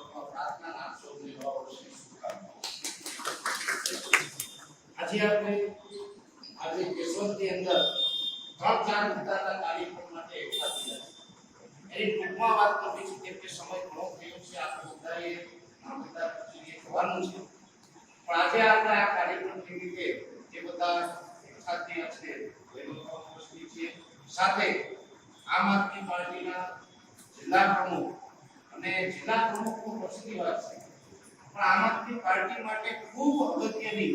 પ્રાર્થના આજે આપણે આજે કેશોદની અંદર ત્રણ ચાર મુદ્દાના કાર્યક્રમ માટે એકઠા થયા એની ટૂંકમાં વાત કરવી છે કેમ કે સમય ઘણો થયો છે, આપણે બધાએ બધા સુધી થવાનું છે. પણ આજે આપણે આ કાર્યક્રમ નિમિત્તે જે બધા એકઠા છે એનો છે. સાથે આમ આદમી પાર્ટીના જિલ્લા પ્રમુખ અને જિલ્લા પ્રમુખનું પ્રસિદ્ધિ વાત છે. પણ આમ આદમી પાર્ટી માટે ખૂબ અગત્યની,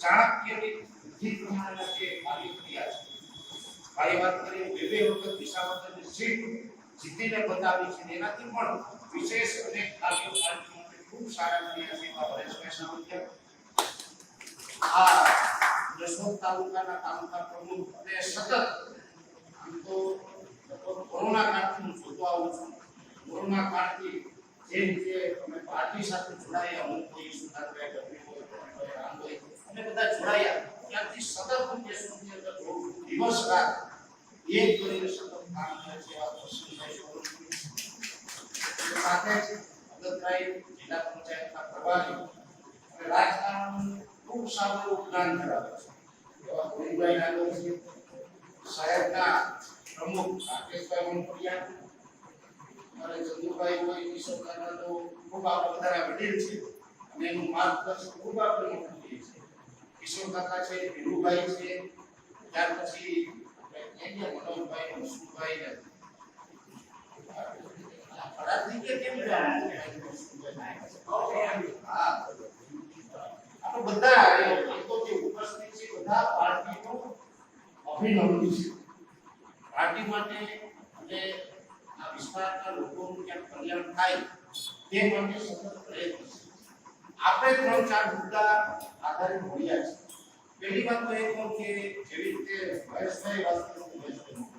ચાણક્યની બુદ્ધિ પ્રમાણેના જે કાર્ય ક્રિયા છે. ભાઈ વાત કરીએ, બે બે વખત વિસાવદરની સીટ જીતીને બતાવી છે. એનાથી પણ વિશેષ અને ખાસ ખૂબ સારા કર્યા છે સાવલિયા આ જસવંત તાલુકાના તાલુકા પ્રમુખ અને સતત આમ તો કોરોના કાળથી હું જોતો આવું છું. કોરોના કાળથી જે રીતે અમે પાર્ટી સાથે જોડાયા હું કોઈ સુધારભાઈ ગઢવી હોય રામ હોય, અમે બધા જોડાયા. ત્યાંથી સતત હું દેશની અંદર દિવસ રાત એક કરીને સતત કામ કરે છે, એવા. અને સાથે જ અગતરાય જિલ્લા પંચાયતના પ્રભારી અને રાજકારણનું ખૂબ સારું જ્ઞાન ધરાવે છે. એવા ગોવિંદભાઈ સાહેબના પ્રમુખ રાકેશભાઈ વણકરિયા અને ચંદુભાઈ કોઈ કિશોરકારના તો ખૂબ આપણે વધારે વડીલ છે. અને એનું માર્ગદર્શન ખૂબ આપણે મોટું છે કિશોર કાકા છે ધીરુભાઈ છે. ત્યાર પછી મનોજભાઈ મનસુખભાઈ ને અડાથી કે કેમ ગયા હા આપણે બધા એ લોકો જે ઉપસ્થિત છે બધા પાર્ટીનો અભિનંદન છે પાર્ટી માટે અને આ વિસ્તારના લોકોનું ક્યાંક કલ્યાણ થાય તે માટે સતત પ્રયત્ન છે આપણે ત્રણ ચાર મુદ્દા આધારિત મળ્યા છે. પહેલી વાત તો એ કહું કે જેવી રીતે મહેશભાઈ વાત કરી. હતી, મહેશભાઈ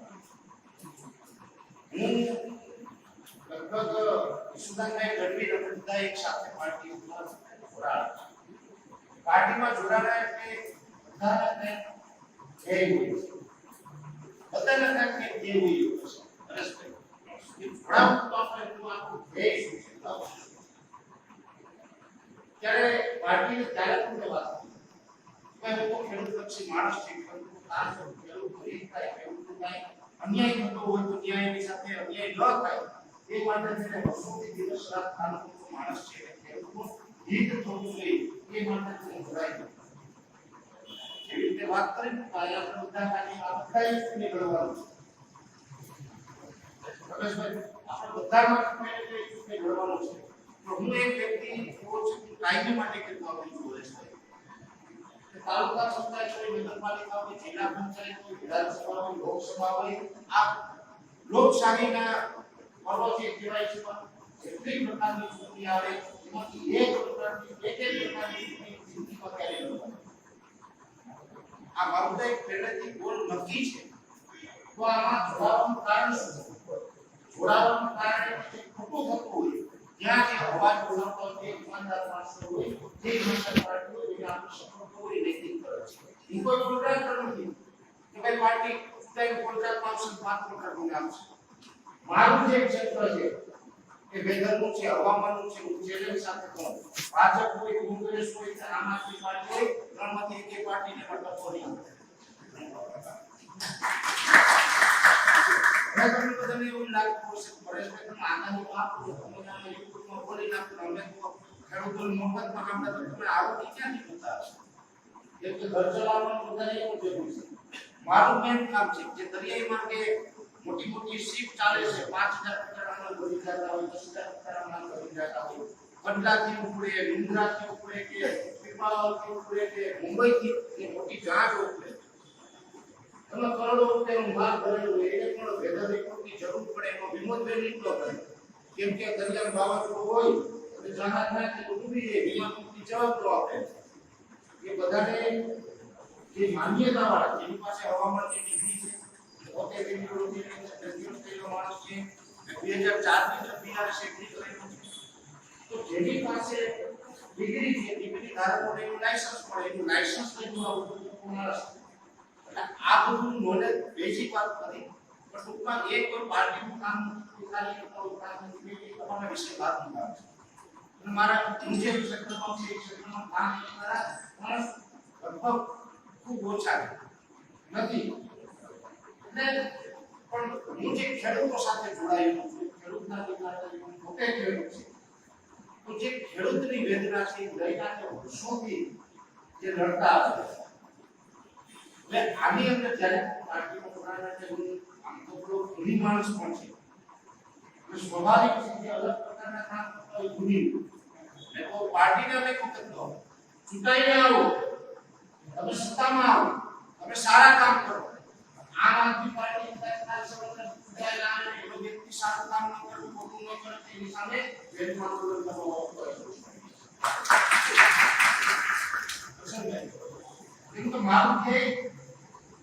હું ત્યારે પાર્ટીને ત્યારે પણ વાત કરી માણસ છું થાય, ખેડૂત થાય અન્યાય થતો હોય તો ન્યાયની સાથે અન્યાય ન થાય. એ માટે છે વર્ષોથી દિવસ રાત કામ કરતો માણસ છે ખેડૂતનું હિત થવું જોઈએ એ માટે હું જોડાઈ ગયો એવી રીતે વાત કરી ને તો અહીંયા આપણે બધા ખાલી આ બધા જ નીકળવાનું છે રમેશભાઈ આપણે બધા માટે પહેલે તો એક નીકળવાનું છે તો હું એક વ્યક્તિ એવો છું કે કાયમી માટે કેટલું આપણી જોડે છે તાલુકા પંચાયત હોય નગરપાલિકા હોય જિલ્લા પંચાયત હોય વિધાનસભા હોય લોકસભા હોય આ લોકશાહીના પર્વ જે કહેવાય છે પણ જેટલી પ્રકારની ચૂંટણી આવે એમાંથી એક પ્રકારની એક એક પ્રકારની ચૂંટણી જિંદગીમાં ક્યારેય ન બને. આ મારું તો એક પહેલેથી ગોલ નક્કી છે તો આમાં જોડાવાનું કારણ શું જોડાવાનું કારણ એ છે કે ખોટું થતું હોય જ્યાં જે અવાજ બોલાવતો હોય, જે ઈમાનદાર માણસો હોય જે ઈમાનદાર પાર્ટી હોય એને આપણે સપોર્ટ કરવો એ નૈતિક ફરજ છે એ કોઈ કોન્ટ્રાક્ટર નથી કે ભાઈ પાર્ટી કઈ કોન્ટ્રાક્ટ આપશે પાંચ કોન્ટ્રાક્ટ મને આપશે મારું જે ક્ષેત્ર છે, એ વેધરનું છે, હવામાનનું છે હું ચેલેન્જ સાથે કહું ભાજપ હોય, કોંગ્રેસ હોય કે આમ આદમી પાર્ટી હોય, ત્રણમાંથી એક પાર્ટીને પણ ટકો નહીં કે કે મારું મેન કામ છે જે દરિયાઈ માર્ગે મોટી મોટી શિપ ચાલે છે. પાંચ હજાર કચરામાં ભરી જતા હોય, દસ હજાર કચરામાં ભરી જતા હોય. કંડલાથી ઉપડે મુંદ્રાથી ઉપડે કે પીપાવાથી ઉપડે કે મુંબઈથી કે મોટી જહાજ ઉપડે. તમે કરોડો રૂપિયાનું માલ ભરેલું હોય પણ વેધર રિપોર્ટની જરૂર પડે એનો વીમો તો નીકળો કરે કેમ કે દરિયાનું વાવાઝોડું હોય, અને જહાજ ના કે ડૂબી જાય વીમા કંપની જવાબદાર આપે એ બધાને જે માન્યતા વાળા જેની પાસે હવામાનની ડિગ્રી છે. પોતે વીમો રોકીને માણસ છે બે હજાર ચારની અંદર બીઆરએસ એગ્રી કરેલું છે તો જેની પાસે ડિગ્રી છે ડિગ્રી ધારકોને એનું લાયસન્સ મળે એનું લાયસન્સ લઈને આવું માણસ એટલે આ બધું નોલેજ બેઝિક વાત કરી પણ ટૂંકમાં એક કોઈ પાર્ટીનું કામ ખાલી તમારું કામ નથી તમારા વિશે વાત નહીં આવે અને મારા હું જે ક્ષેત્રમાં છે એ ક્ષેત્રમાં કામ કરનારા માણસ લગભગ ખૂબ ઓછા છે નથી એટલે પણ હું જે ખેડૂતો સાથે જોડાયેલો છું, ખેડૂતના દીકરા હું પોતે ખેડૂત છું. તો જે ખેડૂતની વેદના છે ગઈકાલે વર્ષોથી જે લડતા છે એટલે આની અંદર જ્યારે પાર્ટીમાં જોડાયેલા છે, હું આમ તો પેલો ગુણી માણસ પણ છે. સ્વાભાવિક છે કે અલગ પ્રકારના કામ ગુણી એટલે તો પાર્ટીને અમે કહું કરતો ચૂંટાઈને આવો. તમે સત્તામાં આવો. તમે સારા કામ કરો.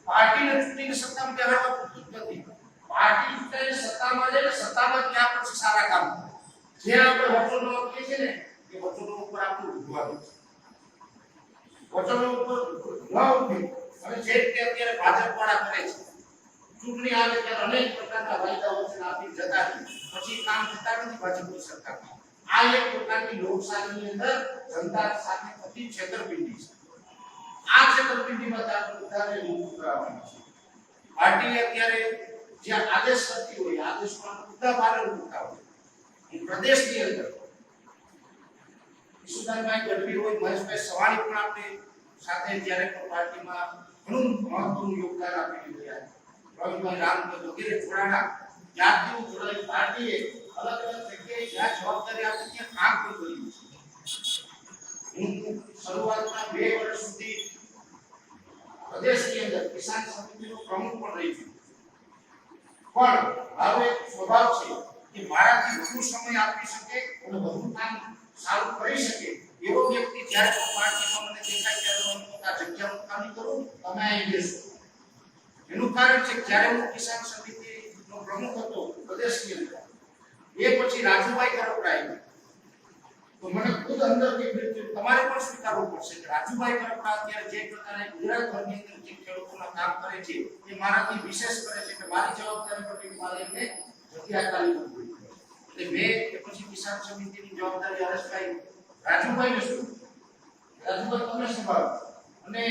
પાર્ટી સત્તામાં બેહાડવા નથી સત્તામાં જાય સત્તામાં સારા કામ જે આપણે વચનો આપીએ છીએ ને એ વચનો ઉપર આપણું ઉભવાનું ઉપર ન અને જે અત્યારે ભાજપ વાળા કરે છે ચૂંટણી આવે ત્યારે અનેક પ્રકારના વાયદા વચન આપી જતા રહે. પછી કામ થતા નથી ભાજપની સરકાર આ એક પ્રકારની લોકશાહીની અંદર જનતા સાથે થતી છેતરપિંડી છે આ છેતરપિંડીમાં તો આપણે બધાને મુક્ત કરાવવાની છે પાર્ટી અત્યારે જે આદેશ કરતી હોય આદેશમાં બધા ભારે મૂકતા હોય એ પ્રદેશની અંદર ઈશુદાનભાઈ ગઢવી હોય મહેશભાઈ સવાણી પણ આપણે સાથે જ્યારે પણ પાર્ટીમાં ઘણું મહત્વનું યોગદાન આપી રહ્યા રવિભાઈ રામદેવ વગેરે જોડાણા જ્યારથી હું જોડાઈ પાર્ટીએ અલગ અલગ જગ્યાએ જ્યાં જવાબદારી આપી ત્યાં કામ પણ કર્યું છે હું શરૂઆતના બે વર્ષ સુધી પ્રદેશની અંદર કિસાન સમિતિનો પ્રમુખ પણ રહી છું પણ મારો એક સ્વભાવ છે કે મારાથી વધુ સમય આપી શકે અને વધુ કામ સારું કરી શકે એવો વ્યક્તિ જ્યારે પણ પાર્ટીમાં મને દેખાય ત્યારે હું આ જગ્યાનું ખાલી કરું તમે અહીં બેસો એનું કારણ છે જ્યારે હું કિસાન સમિતિનો પ્રમુખ હતો પ્રદેશની અંદર, એ પછી રાજુભાઈ કરપરાય તો મને ખુદ અંદરથી ફીલ તમારે પણ સ્વીકારવું પડશે કે રાજુભાઈ કરપરા અત્યારે જે પ્રકારે ગુજરાત ભરની અંદર જે ખેડૂતોના કામ કરે છે, એ મારાથી વિશેષ કરે છે કે મારી જવાબદારી પર કે મારે એમને જગ્યા કરવી એટલે મેં એ પછી કિસાન સમિતિની જવાબદારી હરેશભાઈ, રાજુભાઈને શું રાજુભાઈ તમે સંભાળો. અને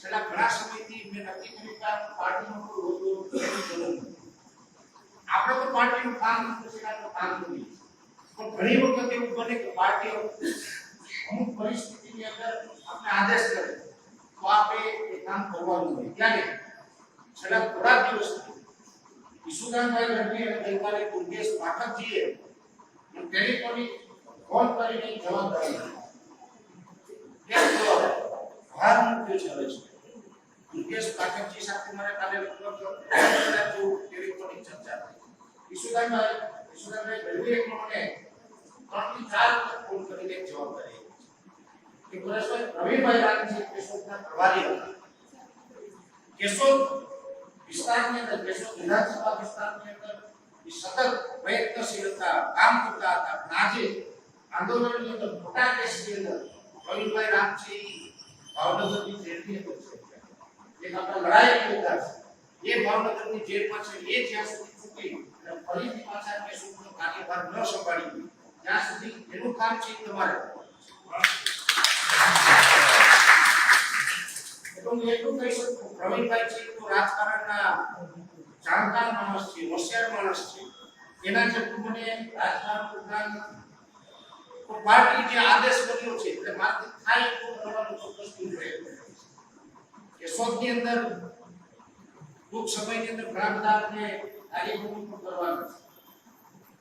છેલ્લા ઘણા સમયથી મેં નક્કી કર્યું કે આ પાર્ટીનો કોઈ હોદ્દો લેવાની જરૂર નથી. આપણે તો પાર્ટીનું કામ નથી શકાય કામ કરીએ છીએ. પણ ઘણી વખત એવું બને કે પાર્ટી અમુક પરિસ્થિતિની અંદર આપણે આદેશ કરે તો આપણે એ કામ કરવાનું હોય ત્યારે છેલ્લા થોડા દિવસથી ઈશુદાનભાઈ ગઢવી અને ગઈકાલે દુર્ગેશ પાઠકજીએ મને ટેલિફોનિક ફોન કરીને જવાબદારી આપી. કેમ જવાબ ભાર મૂક્યો છે દુર્ગેશ પાઠકજી સાથે મારે કાલે લગભગ ત્રણ ટેલિફોનિક ચર્ચા થઈ ઈશુદાનભાઈ ઈશુદાનભાઈ ગઢવીએ પણ મને ત્રણથી ચાર વખત ફોન કરીને એક જવાબદારી આપી. કે પરેશભાઈ રવિભાઈ રામજી કેશોદના પ્રભારી હતા કેશોદ વિસ્તારની અંદર કેશોદ વિધાનસભા વિસ્તારની અંદર એ સતત પ્રયત્નશીલ હતા કામ કરતા હતા પણ આજે આંદોલનની અંદર મોટા કેસની અંદર રવિભાઈ રામજી ભાવનગરની જેલની અંદર છે ત્યાં સુધી એનું કામ છે તમારે હું એટલું કહી શકું પ્રવીણભાઈ છે, તો રાજકારણના જાણકાર માણસ છે, હોશિયાર માણસ છે. એના જેટલું મને રાજકારણ પાર્ટી જે આદેશ કર્યો છે, એટલે માત્ર થાય એટલું કરવાનું ચોક્કસ પ્રયત્ન કે શોધની અંદર, ટૂંક સમયની અંદર બધા આપણે પણ કરવાનો છે.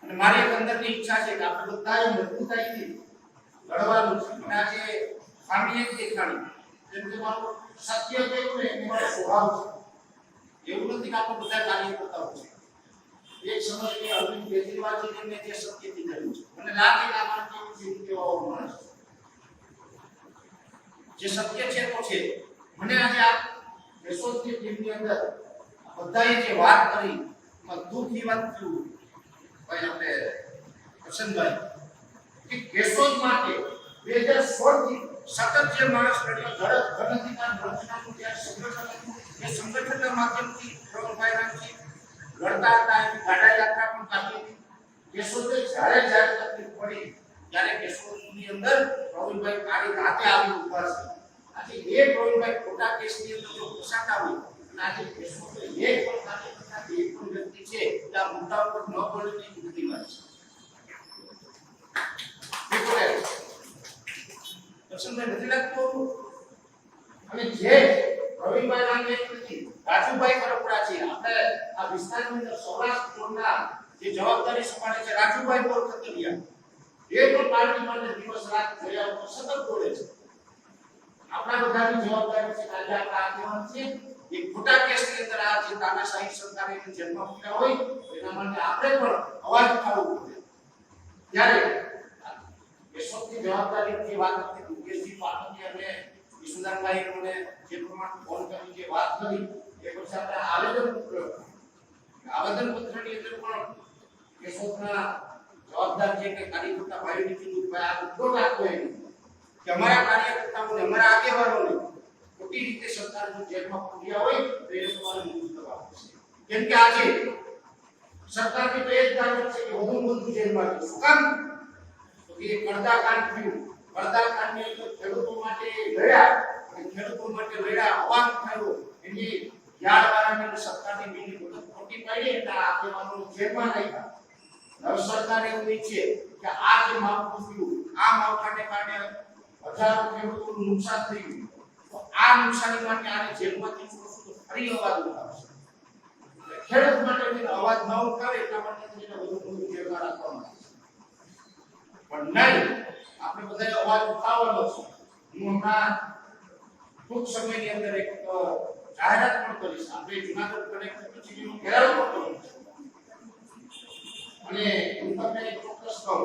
અને મારી એક અંદરની ઈચ્છા છે કે આપણે બધા મજબૂતાઈથી લડવાનું છે. અને આજે ખામી એક દેખાડી જેમ કે મારું સત્ય કહ્યું ને એ મારો સ્વભાવ છે. એવું નથી કે આપણે બધા કાર્ય કરતા હોય. છે એક સમય કે અરવિંદ કેજરીવાલજીને મેં જે સત્યથી કર્યું છે. મને લાગે કે આ માણસ એવું કેવો માણસ જે સત્ય છે તો છે. મને આજે આ યશોદની ટીમની અંદર બધાએ જે વાત કરી, એમાં દુઃખ વાત થયું. ભાઈ વસંતભાઈ કે કેશોદ માટે બે હજાર સોળથી સતત જે માણસ લડ્યો ધડક રચનાનું જે સંગઠન હતું, એ સંગઠનના માધ્યમથી પ્રવીણભાઈ રામજી લડતા હતા, એની ગાડા યાત્રા પણ કાઢી હતી. કેશોદે જ્યારે જ્યારે તકલીફ પડી, ત્યારે કેશોદની અંદર પ્રવીણભાઈ કાળી રાતે આવી ઊભા છે. આ મુદ્દા સૌરાષ્ટ્ર ઝોનના જે જવાબદારી સંભાળે છે, રાજુભાઈ બોર ખતરિયા એ પણ પાર્ટી માટે દિવસ રાત જોયા વગર સતત બોલે છે. આપણા બધાની જવાબદારી છે આજે આપણા આગેવાન છે. એ ખોટા કેસની અંદર આ જે તાનાશાહી સરકારે એને જન્મ આપ્યા હોય, એના માટે આપણે પણ અવાજ ઉઠાવવો પડે. ત્યારે કેશોદની જવાબદારીની વાત હતી મુકેશજી પાટણની અને વિશુદાનભાઈ મને જે પ્રમાણે ફોન કરી, જે વાત કરી, એ પછી આપણે આવેદન પત્ર આવેદન પત્રની અંદર પણ કેશોદના જવાબદાર જે કે કાર્યકર્તા ભાઈ કીધું, ભાઈ આ મુદ્દો રાખો એમ કે અમારા કાર્યકર્તાઓને, અમારા આગેવાનોને ખોટી રીતે સરકારનું જેલમાં પૂર્યા હોય તો એ તમારે મુક્ત કરવા કેમ કે આજે સરકારની તો એ જ ધારણા છે કે હું વધુ જેલમાં જવું. કામ? તો કે પડદા કાંડ થયું. પડદા કાંડની અંદર ખેડૂતો માટે લડ્યા અને ખેડૂતો માટે લડ્યા અવાજ થયો. એની યાદવાળાને સરકાર સરકારની બીજી મદદ ખોટી પાડી એટલે આગેવાનો જેલમાં નાખ્યા હવે સરકાર એવું ઈચ્છે કે આ જે માવઠું થયું, આ માવઠાને કારણે હજારો ખેડૂતોનું નુકસાન અવાજ ઉઠાવશે. હું ટૂંક સમયની અંદર એક જાહેરાત પણ કરીશ. આપણે જુનાગઢ કરવો અને હું તમને ચોક્કસ કહું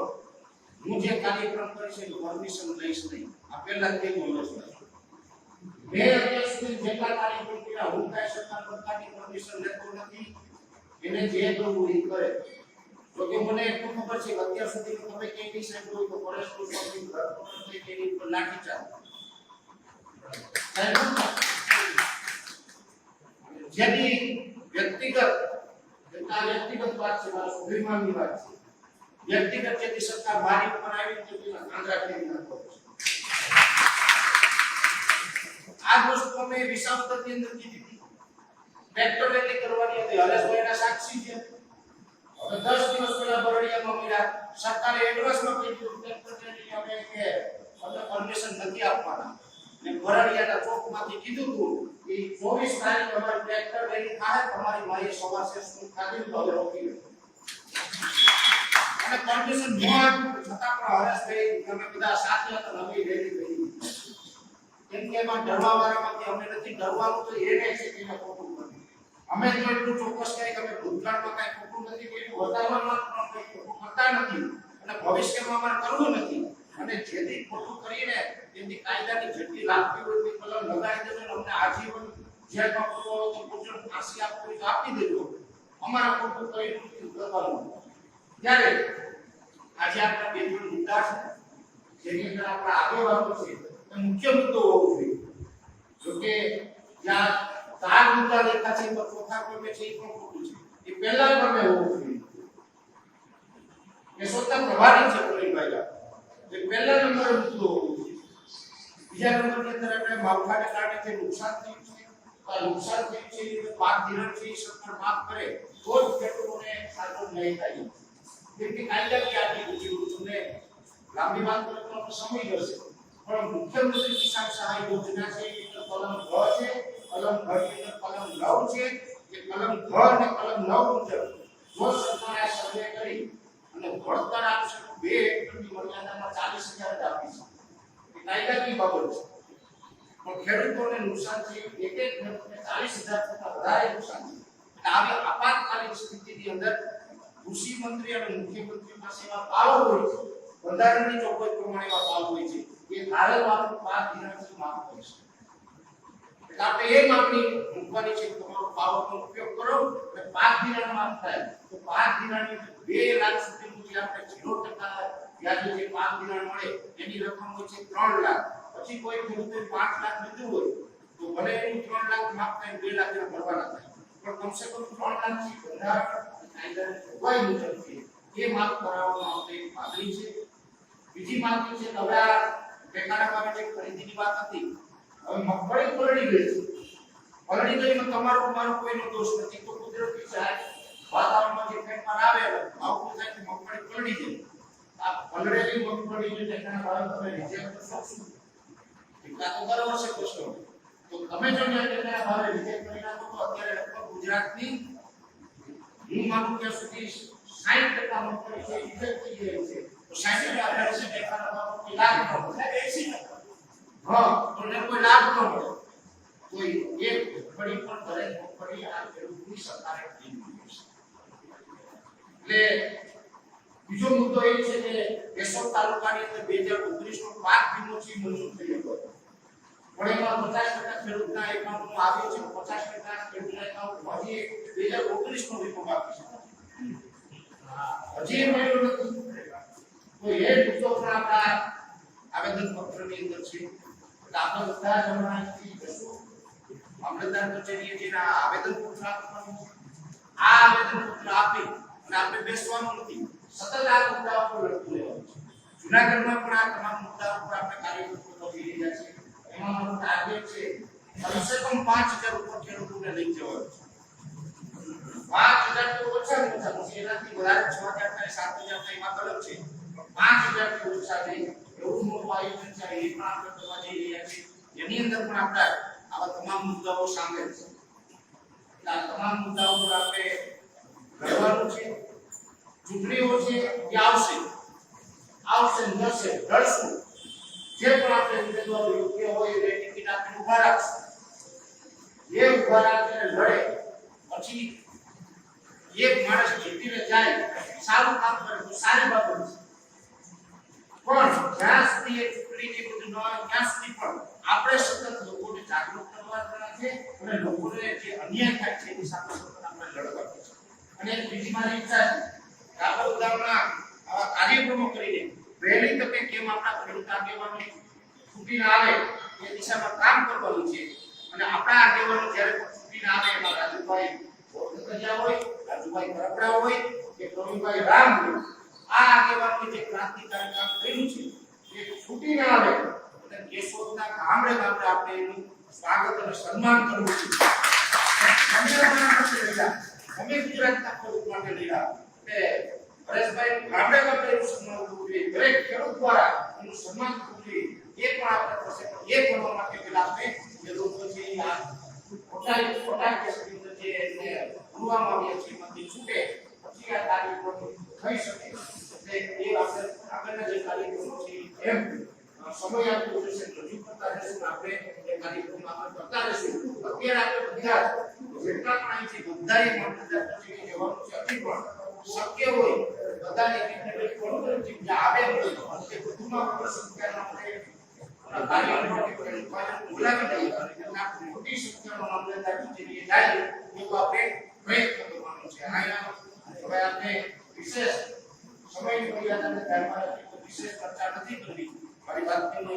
હું જે કાર્યક્રમ કરીશ એનું પરમિશન લઈશ નહીં. આ પહેલા તે બોલો છું. બે અત્યાર સુધી જેટલા કાર્યક્રમ કર્યા હું કાંઈ સરકાર પ્રકારની પરમિશન લેતો નથી. એને જે કરવું એ કરે તો કે મને એટલું ખબર છે અત્યાર સુધી તમે કઈ કઈ સાહેબ હોય તો ફોરેસ્ટનું શોપિંગ થઈ એની ઉપર લાઠી ચાલો. જેની વ્યક્તિગત વ્યક્તિગત વાત છે, મારા સ્વાભિમાનની વાત છે. વ્યક્તિગત ખેતી સરકાર મારી ઉપર આવી તો કાંગરા કરી નાખો. આ વસ્તુ અમે વિસાવદરની અંદર કીધી. ટ્રેક્ટર રેલી કરવાની હતી. હરેશભાઈના સાક્ષી છે. હવે દસ દિવસ પહેલા બરડિયામાં મળ્યા. સરકારે એડવાન્સમાં કહી દીધું ટ્રેક્ટર રેલી અમે કે અમે પરમિશન નથી આપવાના. ને બરડિયાના ચોકમાંથી કીધું હતું કે ચોવીસ તારીખ અમારી ટ્રેક્ટર રેલી થાય, તમારી મારી સવાર સેશન ખાધી તો રોકી. અને પરમિશન ન છતાં પણ થઈ તમે બધા સાથે હતા રમી રેડી કરી કેમ કે એમાં ડરવા વાળામાંથી અમને નથી ડરવાનું, તો એ રહે છે કે ખોટું કર્યું અમે તો એટલું ચોક્કસ કરી કે અમે ભૂતકાળમાં કાંઈ ખોટું નથી કર્યું, વર્તમાનમાં પણ કંઈ ખોટું કરતા નથી. અને ભવિષ્યમાં અમારે કરવું નથી. અને જેથી ખોટું કરીને એમની કાયદાની જેટલી લાગતી હોય તે કલમ લગાડી દેજો અમને આજીવન પૂરવો હોય તો પૂછો ફાંસી આપવી આપી દેજો. અમારા ખોટું કર્યું નથી કરવાનું. ત્યારે આજે આપણા બે ત્રણ મુદ્દા છે, જેની અંદર આપણા આગેવાનો છે એ મુખ્ય મુદ્દો હોવો જોઈએ. જો કે જ્યાં ચાર મુદ્દા લેખા છે તો ચોથા ક્રમે છે એ પણ ખોટું છે, એ પહેલા ક્રમે હોવું જોઈએ. એ સ્વતંત્ર પ્રભારી છે પ્રવીણભાઈ એ પહેલા નંબરે મુદ્દો હોવો જોઈએ. બીજા નંબરની અંદર આપણે માવઠાને કારણે જે નુકસાન થયું છે તો આ નુકસાન થયું છે, એ પાક ધિરાણ છે, એ સરકાર માફ કરે, તો જ ખેડૂતોને સાચો ન્યાય થાય. તેથી કાયદાકીય આટલી ઊંચી ઊંચું લાંબી વાત કરવાનો સમય જશે પણ મુખ્યમંત્રી કિસાન સહાય યોજના છે એ કલમ ઘ છે, કલમ ઘ ની કલમ નવ છે, એ કલમ ઘ અને કલમ નવ મુજબ જો સરકારે સર્વે કરી અને વળતર આપશે તો બે હેક્ટરની મર્યાદામાં ચાલીસ હજાર જ આપી છે એ કાયદાકીય બાબત છે. પણ ખેડૂતોને નુકસાન છે એક એક ચાલીસ હજાર કરતા વધારે નુકસાન એટલે આવી આપાતકાલીન સ્થિતિની અંદર કૃષિ મંત્રી અને મુખ્યમંત્રી પાસેમાં પાવર હોય છે બંધારણની ચોગવટ પ્રમાણે એવા પાવર હોય છે. એ વાળું પાક ધિરાણથી માફ કરી શકે. એટલે આપણે એ માંગણી મૂકવાની છે તમારો પાવરનો ઉપયોગ કરો અને પાક ધિરાણ માફ થાય. તો પાક ધિરાણની બે લાખ સુધીનું જે આપણે 0% વ્યાજે જે પાક ધિરાણ મળે, એની રકમ હોય છે ત્રણ લાખ. પછી કોઈ ખેડૂતે પાંચ લાખ લીધું હોય, તો ભલે એનું ત્રણ લાખ માફ થાય, બે લાખ ભરવાના થાય. પણ કમસે કમ ત્રણ લાખથી બંધારણ કાયદાની જોગવાઈ મુજબ છે એ કરાવવામાં આવતી એક માગણી છે. બીજી માગણી છે કે બેકારા ટેકાના ખરીદીની વાત હતી હવે મગફળી પલળી ગઈ છે. પલળી ગઈ એમાં તમારો મારો કોઈનો દોષ નથી. તો કુદરતી છે વાતાવરણમાં જે ફેરફાર આવે, આવું થાય કે મગફળી પલળી જાય આ પલળેલી મગફળી જે તેના ભાવે તમે રિજેક્ટ કરશો શું એટલા તો બરાબર વર્ષે કરશો તો તમે જો ટેકાના ભાવે રિજેક્ટ કરી નાખો તો અત્યારે લગભગ ગુજરાતની હું માનું ત્યાં સુધી 60% મગફળી છે ઇફેક્ટ થઈ ગઈ છે તો 60 ટકા આપણે ટેકાના કોઈ લાભ ન મળે 80 હા તો કોઈ લાભ ન મળે કોઈ એક મગફળી પણ દરેક મગફળી આ ખેડૂતની સરકારે એટલે બીજો મુદ્દો એ છે કે કેશોદ તાલુકાની અંદર બે હજાર ઓગણીસ નો પાક વીમો છે મંજૂર થયો હતો. પણ એમાં પચાસ ટકા ખેડૂતના એકાઉન્ટમાં છે. પચાસ ટકા ખેડૂતના બે હજાર ઓગણીસ નો રિપોર્ટ બાકી છે હજી એ મુદ્દો પણ આપણા આવેદન પત્રની અંદર છે. આપણે બધા જ હમણાં જશું મામલતદાર કચેરીએ જઈને આ આવેદન પત્ર આપવાનું આ આવેદન પત્ર આપી અને આપણે બેસવાનું નથી. સતત આ મુદ્દા લડતું રહેવાનું છે. જુનાગઢમાં પણ આ તમામ મુદ્દા ઉપર આપણે કાર્યક્રમો કરી રહ્યા છીએ. એમાં મારું ટાર્ગેટ છે. કમસે કમ પાંચ હજાર ઉપર ખેડૂતોને લઈ જવાનું પાંચ હજાર તો ઓછા ને ઓછા પછી એનાથી વધારે છ હજાર થાય, સાત હજાર થાય, એમાં ગલત છે. પાંચ હજારથી ઓછા નહીં. એવું મોટું આયોજન છે. એ પણ આપણે કરવા જઈ રહ્યા છીએ. એની અંદર પણ આપણા આવા તમામ મુદ્દાઓ સામેલ છે. આ તમામ મુદ્દાઓ પર આપણે લડવાનું છે. ચૂંટણીઓ છે, એ આવશે. આવશે ને જશે લડશું જે પણ આપણે ઉમેદવારો યોગ્ય હોય એ ટિકિટ આપણે એ ઊભા લડે. પછી એક માણસ જીતીને જાય, સારું કામ કરે તો સારી બાબત છે. પણ જ્યાં સુધી એ ચૂંટણીની બધું ન આવે, ત્યાં સુધી પણ આપણે સતત લોકોને જાગૃત કરવાના છે અને લોકોને જે અન્યાય થાય છે એની સામે સતત આપણે લડવાનું છે અને બીજી મારી ઈચ્છા છે આપણે ઉદાહરણના આવા કાર્યક્રમો કરીને વહેલી તકે કેમ આપણા ખેડૂત આગેવાનો છૂટીને આવે, એ દિશામાં કામ કરવાનું છે. અને આપણા આગેવાનો જ્યારે પણ છૂટીને આવે, એમાં રાજુભાઈ ભોગકરિયા હોય, રાજુભાઈ કરપડા હોય, કે પ્રવીણભાઈ રામ આ આગેવાનોએ જે ક્રાંતિકારી કામ કર્યું છે, એ છૂટીને આવે. એટલે કેશોદના ગામડે ગામડે આપણે એનું સ્વાગત અને સન્માન કરવું છે. અમે ગુજરાત ના ખેડૂત માટે લીધા એટલે પરેશભાઈ ગામડે ગામડે એનું સન્માન દરેક ખેડૂત દ્વારા એનું સન્માન કરવું જોઈએ. એ પણ આપણે થશે પણ એ માટે પેલા જે લોકો છે આ ખોટા ખોટા કેસની અંદર જે ભરવામાં આવ્યા છે એમાંથી છૂટે, પછી આ કાર્યક્રમ થઈ શકે. એટલે એ આપણે આગળના જે કાર્યક્રમો છે એમ સમય આપવો જોઈશે રજૂ કરતા રહેશું આપણે એ કાર્યક્રમ આપણે કરતા રહેશું અત્યારે આપણે બધા જેટલા પણ અહીંથી મામલતદાર કચેરી જવાનું છે, હજી પણ શક્ય હોય બધાને આપણે મોટી સંખ્યામાં મામલતદાર કચેરીએ જાય. એવું આપણે છે. અહીંયા વિશેષ સમયની વિશેષ ચર્ચા નથી કરવી. મારી વાતને.